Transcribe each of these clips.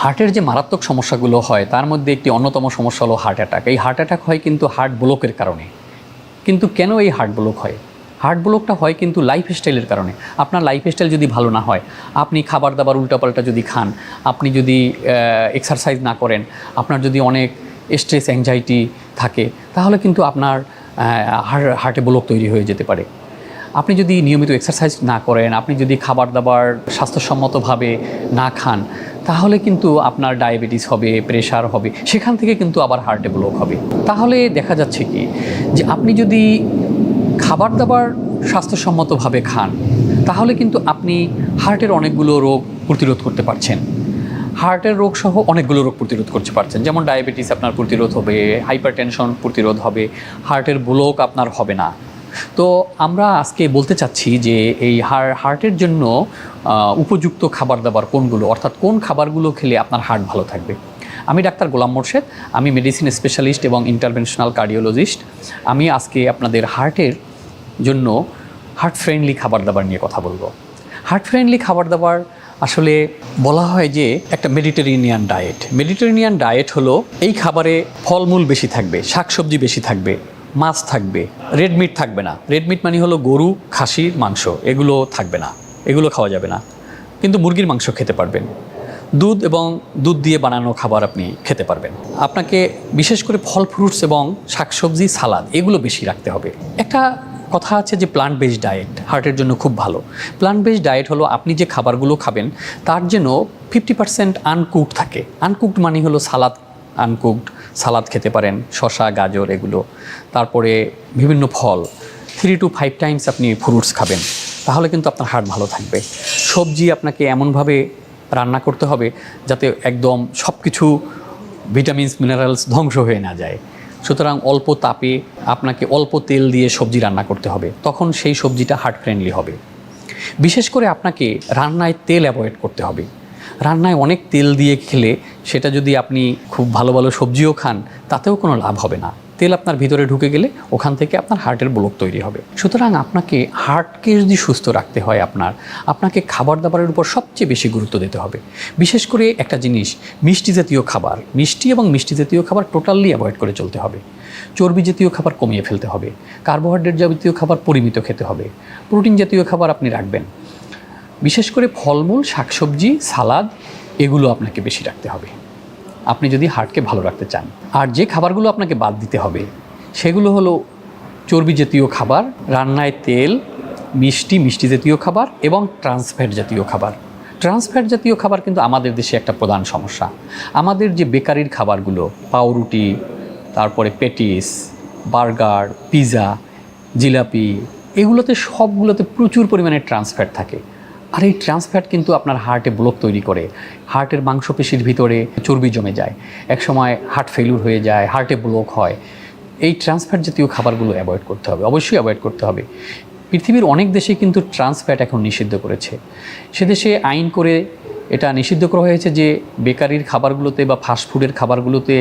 হার্টের যে মারাত্মক সমস্যাগুলো হয়, তার মধ্যে একটি অন্যতম সমস্যা হলো হার্ট অ্যাটাক। এই হার্ট অ্যাটাক হয় কিন্তু হার্ট ব্লকের কারণে। কিন্তু কেন এই হার্ট ব্লক হয়? হার্ট ব্লকটা হয় কিন্তু লাইফস্টাইলের কারণে। আপনার লাইফস্টাইল যদি ভালো না হয়, আপনি খাবার দাবার উল্টাপাল্টা যদি খান, আপনি যদি এক্সারসাইজ না করেন, আপনার যদি অনেক স্ট্রেস অ্যাংজাইটি থাকে, তাহলে কিন্তু আপনার হার্টে ব্লক তৈরি হয়ে যেতে পারে। আপনি যদি নিয়মিত এক্সারসাইজ না করেন, আপনি যদি খাবার দাবার স্বাস্থ্যসম্মতভাবে না খান, তাহলে কিন্তু আপনার ডায়াবেটিস হবে প্রেশার হবে, সেখান থেকে কিন্তু আবার হার্টে ব্লক হবে। তাহলে দেখা যাচ্ছে কি, যে আপনি যদি খাবার দাবার স্বাস্থ্যসম্মতভাবে খান, তাহলে কিন্তু আপনি হার্টের অনেকগুলো রোগ প্রতিরোধ করতে পারছেন। হার্টের রোগ সহ অনেকগুলো রোগ প্রতিরোধ করতে পারছেন। যেমন ডায়াবেটিস আপনার প্রতিরোধ হবে হাইপার প্রতিরোধ হবে হার্টের ব্লক আপনার হবে না। তো আমরা আজকে বলতে চাচ্ছি যে এই হার, হার্টের জন্য উপযুক্ত খাবার দাবার কোনগুলো? অর্থাৎ কোন খাবারগুলো খেলে আপনার হার্ট ভালো থাকবে? আমি ডাক্তার গোলাম মোর্শেদ, আমি মেডিসিন স্পেশালিস্ট এবং ইন্টারভেনশনাল কার্ডিওলজিস্ট। আমি আজকে আপনাদের হার্টের জন্য হার্ট ফ্রেন্ডলি খাবার দাবার নিয়ে কথা বলব। হার্ট ফ্রেন্ডলি খাবার দাবার আসলে বলা হয় যে একটা মেডিটেরেনিয়ান ডায়েট। মেডিটেরেনিয়ান ডায়েট হলো এই খাবারে ফলমূল বেশি থাকবে, শাকসবজি বেশি থাকবে মাছ থাকবে রেড মিট থাকবে না। রেড মিট মানে হলো গরু খাসির মাংস, এগুলো থাকবে না, এগুলো খাওয়া যাবে না। কিন্তু মুরগির মাংস খেতে পারবেন। দুধ এবং দুধ দিয়ে বানানো খাবার আপনি খেতে পারবেন। আপনাকে বিশেষ করে ফল ফ্রুটস এবং শাকসবজি সালাদ এগুলো বেশি রাখতে হবে। একটা কথা আছে যে প্লান্ট বেসড ডায়েট হার্টের জন্য খুব ভালো। প্লান্ট বেসড ডায়েট হলো আপনি যে খাবারগুলো খাবেন, তার জন্য ফিফটি পার্সেন্ট আনকুকড থাকে। আনকুকড মানে হলো সালাদ আনকুকড সালাদ খেতে পারেন, শসা, গাজর এগুলো। তারপরে বিভিন্ন ফল। থ্রি টু ফাইভ টাইমস আপনি ফ্রুটস খাবেন। তাহলে কিন্তু আপনার হার্ট ভালো থাকবে। সবজি আপনাকে এমনভাবে রান্না করতে হবে যাতে একদম সব কিছু ভিটামিনস মিনারেলস ধ্বংস হয়ে না যায়। সুতরাং অল্প তাপে আপনাকে অল্প তেল দিয়ে সবজি রান্না করতে হবে। তখন সেই সবজিটা হার্ট ফ্রেন্ডলি হবে। বিশেষ করে আপনাকে রান্নায় তেল অ্যাভয়েড করতে হবে। রান্নায় অনেক তেল দিয়ে খেলে সেটা যদি আপনি খুব ভালো ভালো সবজিও খান, তাতেও কোনো লাভ হবে না। তেল আপনার ভিতরে ঢুকে গেলে ওখান থেকে আপনার হার্টের ব্লক তৈরি হবে। সুতরাং আপনাকে হার্টকে যদি সুস্থ রাখতে হয় আপনার, আপনাকে খাবার দাবারের উপর সবচেয়ে বেশি গুরুত্ব দিতে হবে। বিশেষ করে একটা জিনিস, মিষ্টি জাতীয় খাবার। মিষ্টি এবং মিষ্টি জাতীয় খাবার টোটালি অ্যাভয়েড করে চলতে হবে। চর্বি জাতীয় খাবার কমিয়ে ফেলতে হবে। কার্বোহাইড্রেট জাতীয় খাবার পরিমিত খেতে হবে। প্রোটিন জাতীয় খাবার আপনি রাখবেন। বিশেষ করে ফলমূল, শাকসবজি, সালাদ এগুলো আপনাকে বেশি রাখতে হবে। আপনি যদি হার্টকে ভালো রাখতে চান, আর যে খাবারগুলো আপনাকে বাদ দিতে হবে, সেগুলো হলো চর্বি জাতীয় খাবার, রান্নায় তেল, মিষ্টি মিষ্টি জাতীয় খাবার এবং ট্রান্সফ্যাট জাতীয় খাবার। ট্রান্সফ্যাট জাতীয় খাবার কিন্তু আমাদের দেশে একটা প্রধান সমস্যা। আমাদের যে বেকারির খাবারগুলো, পাউরুটি, তারপরে পেটিস, বার্গার পিৎজা জিলাপি, এগুলোতে সবগুলোতে প্রচুর পরিমাণে ট্রান্সফ্যাট থাকে। আর এই ট্রান্সফ্যাট কিন্তু আপনার হার্টে ব্লক তৈরি করে। হার্টের মাংসপেশির ভিতরে চর্বি জমে যায়। একসময় হার্ট ফেলিউর হয়ে যায় হার্টে ব্লক হয়। এই ট্রান্সফ্যাট জাতীয় খাবারগুলো অ্যাভয়েড করতে হবে, অবশ্যই অ্যাভয়েড করতে হবে। পৃথিবীর অনেক দেশে কিন্তু ট্রান্সফ্যাট এখন নিষিদ্ধ করেছে। সে দেশে আইন করে এটা নিষিদ্ধ করা হয়েছে যে বেকারির খাবারগুলোতে বা ফাস্টফুডের খাবারগুলোতে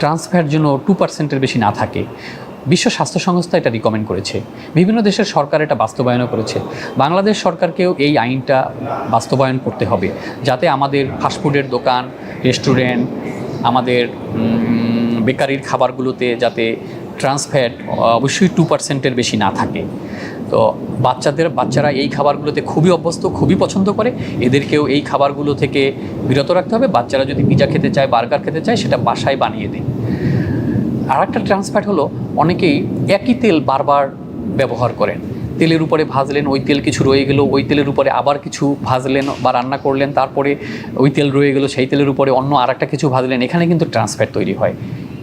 ট্রান্সফ্যাট যেন টু পার্সেন্টের বেশি না থাকে। বিশ্ব স্বাস্থ্য সংস্থা এটা রিকমেন্ড করেছে। বিভিন্ন দেশের সরকার এটা বাস্তবায়নও করেছে। বাংলাদেশ সরকারকেও এই আইনটা বাস্তবায়ন করতে হবে। যাতে আমাদের ফাস্টফুডের দোকান রেস্টুরেন্ট আমাদের বেকারির খাবারগুলোতে যাতে ট্রান্সফ্যাট অবশ্যই টু পার্সেন্টের বেশি না থাকে। তো বাচ্চাদের, বাচ্চারা এই খাবারগুলোতে খুবই অভ্যস্ত, খুবই পছন্দ করে। এদেরকেও এই খাবারগুলো থেকে বিরত রাখতে হবে। বাচ্চারা যদি পিজা খেতে চায় বার্গার খেতে চায়, সেটা বাসায় বানিয়ে দিন আর একটা ট্রান্সফ্যাট হলো, অনেকেই একই তেল বারবার ব্যবহার করেন। তেলের উপরে ভাজলেন, ওই তেল কিছু রয়ে গেল, ওই তেলের উপরে আবার কিছু ভাজলেন বা রান্না করলেন, তারপরে ওই তেল রয়ে গেল, সেই তেলের উপরে অন্য আর একটা কিছু ভাজলেন, এখানে কিন্তু ট্রান্সফ্যাট তৈরি হয়।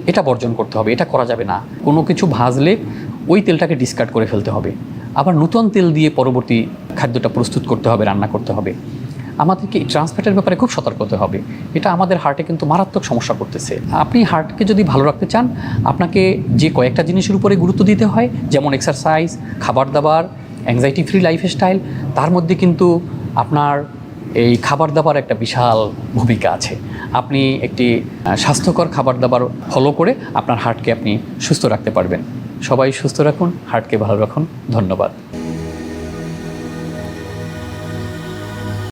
এটা বর্জন করতে হবে, এটা করা যাবে না। কোনো কিছু ভাজলে ওই তেলটাকে ডিসকার্ড করে ফেলতে হবে। আবার নূতন তেল দিয়ে পরবর্তী খাদ্যটা প্রস্তুত করতে হবে, রান্না করতে হবে। আমাদেরকে এই ট্রান্সফ্যাটের ব্যাপারে খুব সতর্ক হতে হবে। এটা আমাদের হার্টে কিন্তু মারাত্মক সমস্যা করতেছে। আপনি হার্টকে যদি ভালো রাখতে চান, আপনাকে যে কয়েকটা জিনিসের উপরে গুরুত্ব দিতে হয়, যেমন এক্সারসাইজ খাবার দাবার অ্যাংজাইটি ফ্রি লাইফস্টাইল তার মধ্যে কিন্তু আপনার এই খাবার দাবার একটা বিশাল ভূমিকা আছে। আপনি একটি স্বাস্থ্যকর খাবার দাবার ফলো করে আপনার হার্টকে আপনি সুস্থ রাখতে পারবেন। সবাই সুস্থ রাখুন হার্টকে ভালো রাখুন। ধন্যবাদ।